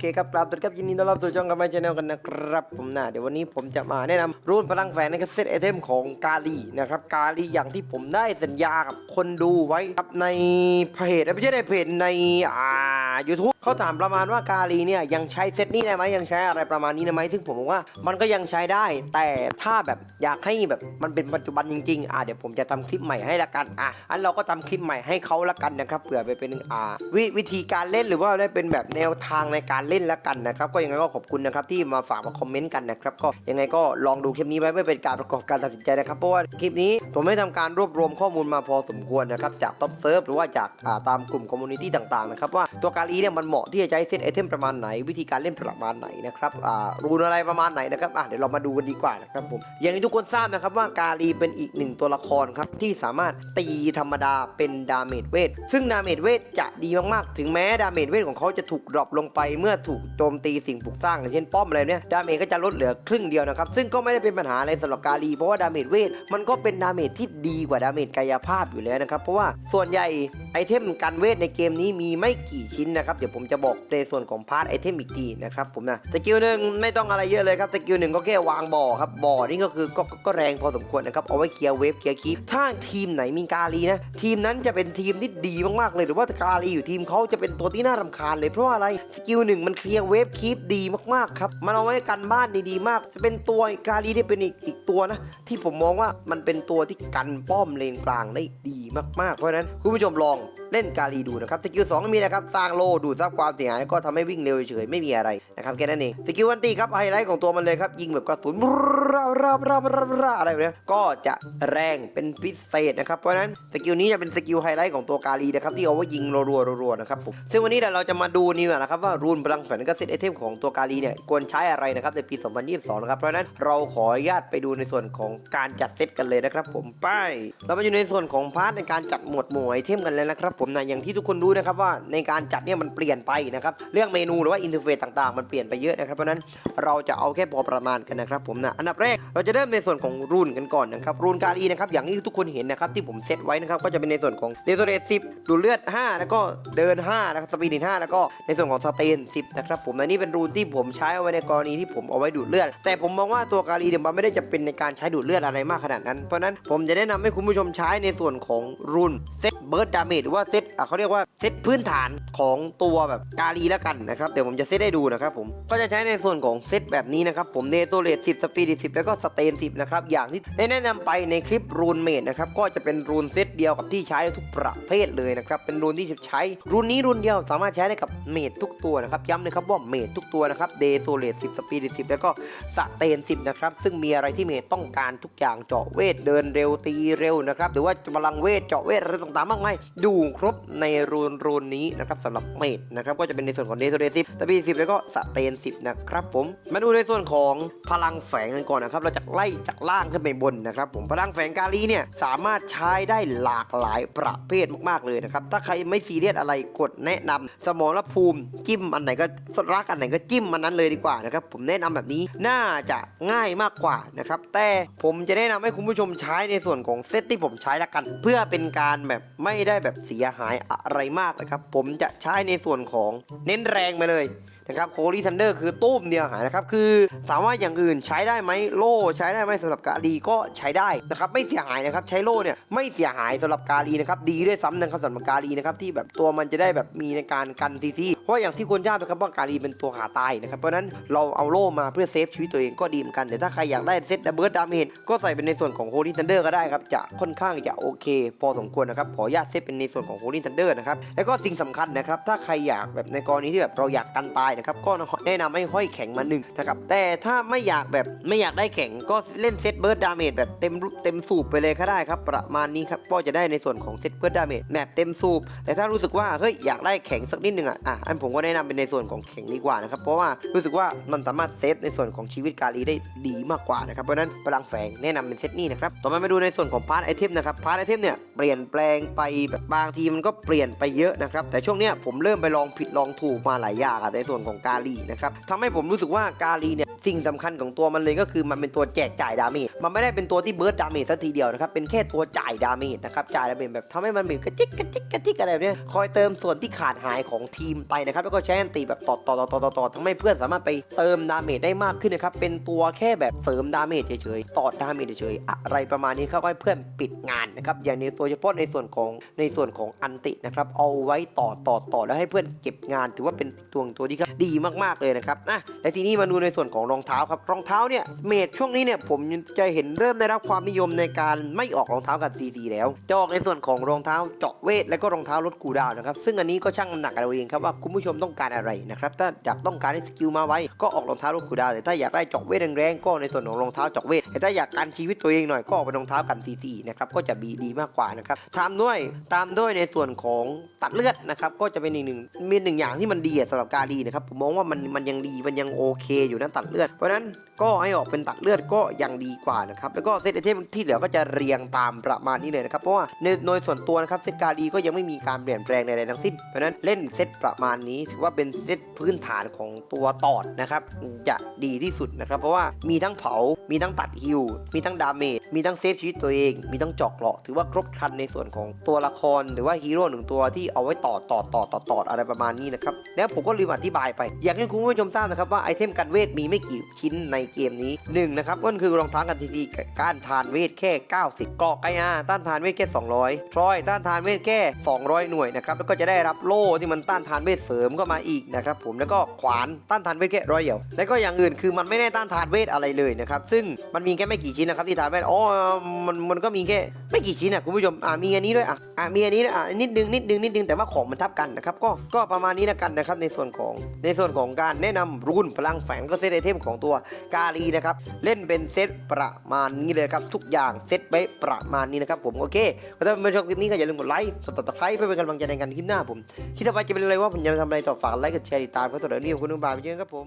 เคครับกราบสวัสดีครับยินดีต้อนรับสู่ช่องกับไมชแนลกันนะครับผมนะเดี๋ยววันนี้ผมจะมาแนะนำรุ่นพลังแฝงในกระเซตไอเทมของกาลีนะครับกาลีอย่างที่ผมได้สัญญากับคนดูไว้ครับในเพจไม่ใช่ในเพจในอ่า YouTube เขาถามประมาณว่ากาลีเนี่ยยังใช้เซตนี้ได้ไหมยังใช้อะไรประมาณนี้ได้ไหมซึ่งผมบอกว่ามันก็ยังใช้ได้ แต่ถ้าแบบอยากให้แบบมันเป็นปัจจุบันจริงๆอ่าเดี๋ยวผมจะทำคลิปใหม่ให้ละกันอะอันเราก็ทำคลิปใหม่ให้เขาละกันนะครับเผื่อไปเป็นอ่าวิวิธีการเล่นหรือว่าได้เป็นแบบแนวทางในการเล่นละกันนะครับก็ยังไงก็ขอบคุณนะครับที่มาฝากมาคอมเมนต์กันนะครับก็ยังไงก็ลองดูคลิปนี้ไว้เพื่อเป็นการประกอบการตัดสินใจนะครับเพราะว่าคลิปนี้ผมได้ทำการรวบรวมข้อมูลมาพอสมควรนะครับจากท็อปเซิร์ฟหรือว่าจากอ่าตามกลุ่มคอมมูนิตี้ต่างๆนะครับว่าตัวกาลีเนี่ยมันเหมาะที่จะใช้เซตไอเทมประมาณไหน วิธีการเล่นประมาณไหนนะครับอ่ารูนอะไรประมาณไหนนะครับอะเดี๋ยวเรามาดูกันดีกว่านะครับผมอย่างที่ทุกคนทราบนะครับว่ากาลีเป็นอีกหนึ่งตัวละครครับที่สามารถตีธรรมดาเป็นดาเมจเวทซึ่งดาเมจเวทจะดีมากๆ ถึงแม้ดาเมจเวทของเขาจะถูกดรอปลงไปเมื่อถูกโจมตีสิ่งปลูกสร้างอย่างเช่นป้อมอะไรเนี่ยดาเมจก็จะลดเหลือครึ่งเดียวนะครับซึ่งก็ไม่ได้เป็นปัญหาอะไรสำหรับกาลีเพราะว่าดาเมจเวทมันก็เป็นดาเมจที่ดีกว่าดาเมจกายภาพอยู่แล้วนะครับเพราะว่าส่วนใหญ่ไอเทมกันเวทในเกมนี้มีไม่กี่ชิ้นนะครับเดี๋ยวผมจะบอกในส่วนของพาร์ทไอเทมอีกทีนะครับผมนะสกิลหนึ่งไม่ต้องอะไรเยอะเลยครับสกิลหนึ่งก็แค่วางบ่อครับบ่อนี่ก็คือก็ก็ก็แรงพอสมควรนะครับเอาไว้เคลียร์เวฟเคลียร์คีปถ้าทีมไหนมีกาลีนะทีมนั้นจะเป็นทีมที่ดีมากๆเลยหรือว่ากาลีอยู่ทีมเขาจะเป็นตัวที่น่ารำคาญเลยเพราะอะไรสกิลหนึ่งมันเคลียร์เวฟคีปดีมากๆครับมันเอาไว้กันบ้านดีๆมาก จะเป็นตัวกาลีที่เป็นอีกอีกตัวนะที่ผมมองว่ามันเป็นตัวที่กันป้อมเลนกลางได้ดีมากๆ เพราะฉะนั้นคุณผู้ชมลอง เล่นกาลีดูนะครับสกิลสองมีนะครับสร้างโลดูดซับความเสียหายก็ทำให้วิ่งเร็วเฉยไม่มีอะไรนะครับแค่นั้นเองสกิลวันตีครับไฮไลท์ของตัวมันเลยครับยิงแบบกระสุนราราราราราอะไรแบบเนี้ยก็จะแรงเป็นพิเศษนะครับเพราะฉะนั้นสกิลนี้จะเป็นสกิลไฮไลท์ของตัวกาลีนะครับที่เอาไว้ยิงรัวๆรัวๆนะครับผมซึ่งวันนี้เดี๋ยวเราจะมาดูนี่นะครับว่ารูนพลังแฝงกับเซตไอเทมของตัวกาลีเนี่ยควรใช้อะไรนะครับในปี 2022 นะครับเพราะฉะนั้นเราขออนุญาตไปดูในส่วนของการจัดเซตกันเลยนะครับผมไปเรามาอยู่ในส่วนของพาร์ทในการจัดหมวดหมู่ไอเทมกันเลยนะครับผมนะอย่างที่ทุกคนรู้นะครับว่าในการจัดเนี่ยมันเปลี่ยนไปนะครับเรื่องเมนูหรือว่าอินเทอร์เฟซต่างๆ มันเปลี่ยนไปเยอะนะครับเพราะนั้นเราจะเอาแค่พอประมาณกันนะครับผมนะอันดับแรกเราจะเริ่มในส่วนของรูนกันก่อนนะครับรูนกาลีนะครับอย่างที่ทุกคนเห็นนะครับที่ผมเซตไว้นะครับก็จะเป็นในส่วนของเดโซเรต10ดูดเลือด 5 แล้วก็เดิน5นะครับสปีด5แล้วก็ในส่วนของสเตน10นะครับผมและนี่เป็นรูนที่ผมใช้เอาไว้ในกรณีที่ผมเอาไว้ดูดเลือด แต่ผมมองว่าตัวกาลีเนี่ยวมันไม่ได้จะเป็นในการใช้ดูดเลือดอะไรมากขนาดนั้นเพราะนั้นผมจะแนะนำให้คุณผู้ชมใช้ในส่วนของรูนเซตเบิร์ดดาเมจหรือว่าเซตอะเขาเรียกว่าเซตพื้นฐานของตัวแบบกาลีแล้วกันนะครับ เดี๋ยวผมจะเซตให้ดูนะครับผม ก็จะใช้ในส่วนของเซตแบบนี้นะครับผมเดโซเลต10สปีด10แล้วก็สเตน10นะครับ อย่างที่ได้แนะนำไปในคลิปรูนเมดนะครับ ก็จะเป็นรูนเซตเดียวกับที่ใช้ทุกประเภทเลยนะครับ เป็นรูนที่ใช้ รูนนี้รูนเดียวสามารถใช้ได้กับเมดทุกตัวนะครับ ย้ำเลยครับว่าเมดทุกตัวนะครับเดโซเลต10สปีด10แล้วก็สเตน10นะครับ ซึ่งมีอะไรที่เมดต้องการทุกอย่างเจาะเวทเดินเร็วตีเร็วนะครับ หรือว่าพลังเวทเจาะเวทอะไรต่างๆมากมายดูครบในรูนรูนนี้นะครับสำหรับเมดนะครับก็จะเป็นในส่วนของเดโซเลต10สปีด10แล้วก็สเตน10นะครับผมมาดูในส่วนของพลังแฝงกันก่อนนะครับเราจะไล่จากล่างขึ้นไปบนนะครับผมพลังแฝงกาลีเนี่ยสามารถใช้ได้หลากหลายประเภทมากๆเลยนะครับถ้าใครไม่ซีเรียสอะไรกดแนะนำสมรภูมิจิ้มอันไหนก็รักอันไหนก็จิ้มมันนั้นเลยดีกว่านะครับผมแนะนำแบบนี้น่าจะง่ายมากกว่านะครับแต่ผมจะแนะนำให้คุณผู้ชมใช้ในส่วนของเซตที่ผมใช้ละกัน เพื่อเป็นการแบบไม่ได้แบบเสียหายอะไรมากนะครับ ผมจะใช้ในส่วนของเน้นแรงไปเลย นะครับโคลีทันเดอร์คือตุ้มเดียวหายนะครับคือถามว่าอย่างอื่นใช้ได้ไหมโล่ใช้ได้ไหมสำหรับกาลีก็ใช้ได้นะครับไม่เสียหายนะครับใช้โล่เนี่ยไม่เสียหายสำหรับกาลีนะครับดีด้วยซ้ำนะครับสำหรับกาลีนะครับที่แบบตัวมันจะได้แบบมีในการกันซีซีเพราะอย่างที่คนทราบนะครับว่ากาลีเป็นตัวขาตายนะครับเพราะนั้นเราเอาโล่มาเพื่อเซฟชีวิตตัวเองก็ดีเหมือนกันแต่ถ้าใครอยากได้เซตดับเบิลดามเมจก็ใส่เป็นในส่วนของโคลีทันเดอร์ก็ได้ครับจะค่อนข้างจะโอเค พอสมควรนะครับขออนุญาตเซตเป็นในส่วนของโคลีทันเดอร์นะครับแล้วก็สิ่งสำคัญนะครับถ้าใครอยากแบบในกรณีที่แบบเราอยากกันตายนะครับก็แนะนำให้ห้อยแข็งมาหนึ่งนะครับแต่ถ้าไม่อยากแบบไม่อยากได้แข็งก็เล่นเซตเบิร์ดดาเมจแบบเต็มรูเต็มสูบไปเลยก็ได้ครับประมาณนี้ครับก็จะได้ในส่วนของเซตเบิร์ดดาเมจแบบเต็มสูบแต่ถ้ารู้สึกว่าเฮ้ยอยากได้แข็งสักนิดหนึ่งอะอะอันผมก็แนะนำเป็นในส่วนของแข็งดีกว่านะครับเพราะว่ารู้สึกว่ามันสามารถเซฟในส่วนของชีวิตกาลีได้ดีมากกว่านะครับเพราะนั้นพลังแฝงแนะนำเป็นเซตนี้นะครับต่อมามาดูในส่วนของพาร์ทไอเทมนะครับพาร์ทไอเทมเนี่ยเปลี่ยนแปลงไปแบบบางทีมันก็เปลี่ยนไปเยอะนะครับแต่ช่วงเนี้ยผมเริ่มไปลองผิดลองถูกมาหลายอย่างอะในส่วนของกาลีนะครับทำให้ผมรู้สึกว่ากาลีเนี่ยสิ่งสำคัญของตัวมันเลยก็คือมันเป็นตัวแจกจ่ายดาเมจมันไม่ได้เป็นตัวที่เบิร์ดดาเมจสักทีเดียวนะครับเป็นแค่ตัวจ่ายดาเมจนะครับจ่ายดาเมจแบบทำให้มันแบบกระจิกกระจิกกระจิกอะไรแบบเนี้ยคอยเติมส่วนที่ขาดหายของทีมไปนะครับแล้วก็ใช้แอนตีแบบต่อต่อต่อต่อต่อต่อทำให้เพื่อนสามารถไปเติมดาเมจได้มากขึ้นนะครับเป็นตัวแค่แบบเสริมดาเมจเฉยๆต่อดาเมจเฉยๆอะไรประมาณนี้เขาก็ให้เพื่อนปิดงานนะครับอย่างในตัวเฉพาะในส่วนของในส่วนของอันตินะครับเอาไว้ต่อต่อต่อแล้วให้เพื่อนเก็บงาน ถือว่าเป็นตัวตัวที่ดีมากๆเลยนะครับนะและทีนี้มาดูในส่วนของรองเท้าครับรองเท้าเนี่ยเมดช่วงนี้เนี่ยผมจะเห็นเริ่มได้รับความนิยมในการไม่ออกรองเท้ากับ CC แล้วจะออกในส่วนของรองเท้าเจาะเวท และก็รองเท้าลดกูดาวนะครับซึ่งอันนี้ก็ช่างน้ำหนักกันเอาเองครับว่าคุณผู้ชมต้องการอะไรนะครับถ้าอยากต้องการให้สกิลมาไว้ก็ออกรองเท้าลดกูดาวแต่ถ้าอยากได้เจาะเวทแรงๆก็ในส่วนของรองเท้าเจาะเวทแต่ถ้าอยากการชีวิตตัวเองหน่อยก็ออกเป็นรองเท้ากัน CC นะครับก็จะดีดีมากกว่านะครับตามด้วยตามด้วยในส่วนของตัดเลือดนะครับก็จะเป็นอีกหนึ่งมีหนึ่งอย่างที่มันดีสำหรับการดีนะครับผมมองว่ามันมันยังดีมันยังโอเคอยู่นะตัดเลือด เพราะฉะนั้นก็ให้ออกเป็นตัดเลือดก็ยังดีกว่านะครับแล้วก็เซตไอเทมที่เหลือก็จะเรียงตามประมาณนี้เลยนะครับเพราะว่าในโดยส่วนตัวนะครับเซตการดีก็ยังไม่มีการเปลี่ยนแปลงใดๆทั้งสิ้น เพราะนั้นเล่นเซตประมาณนี้ถือว่าเป็นเซตพื้นฐานของตัวตอดนะครับจะดีที่สุดนะครับเพราะว่ามีทั้งเผา มีทั้งตัดฮิวมีทั้งดาเมจมีทั้งเซฟชีวิตตัวเอง มีทั้งเจอกเกราะถือว่าครบครันในส่วนของตัวละครหรือว่าฮีโร่หนึ่งตัวที่เอาไว้ต่อต่อต่อต่อต่ออะไรประมาณนี้นะครับแล้วผมก็ลืมอธิบายไป อยากให้คุณผู้ชมทราบนะครับว่าไอเทมกันเวทมีไม่กี่ชิ้นในเกมนี้หนึ่งนะครับก็คือรองเท้ากันทีทีกานทานเวทแค่ 90เกราะไกอาต้านทานเวทแค่ 200 ทรอยต้านทานเวทแค่ 200 หน่วยนะครับแล้วก็จะได้รับโล่ที่มันต้านทานเวทเสริมเข้ามาอีกนะครับผมแล้วก็ขวานต้านทานเวทแค่ร้อยเดียวแล้วก็อย่างอื่นคือมันไม่ได้ต้านทานเวทอะไรเลยนะครับซึ่งมันมีแค่ไม่กี่ชิ้นนะครับที่ทานเวทอ๋อมันมันก็มีแค่ไม่กี่ชิ้นนะคุณผู้ชมอ่ามีอันนี้ด้วยอะอ่ามีอันนี้ด้วยอะนิดนึงนิดนึงนิดนึงแต่ว่าของมันทับกันนะครับก็ก็ประมาณนี้นะกันนะครับในส่วนของในส่วนของการแนะนำรุ่นพลังแฝงก็เซตไอเทมของตัวกาลีนะครับเล่นเป็นเซตประมาณนี้เลยครับทุกอย่างเซตไปประมาณนี้นะครับผมโอเคถ้าเป็นชอบคลิปนี้ก็อย่าลืมกดไลค์กดติดตามเพื่อเป็นกำลังใจในการคลิปหน้าผมคิดว่าจะเป็นอะไรว่าผมจะทำอะไรต่อฝากไลค์กดแชร์ติดตามก็ต่อเดี๋ยวนี้ผมคุณนุ่มบายไปเจอกันครับผม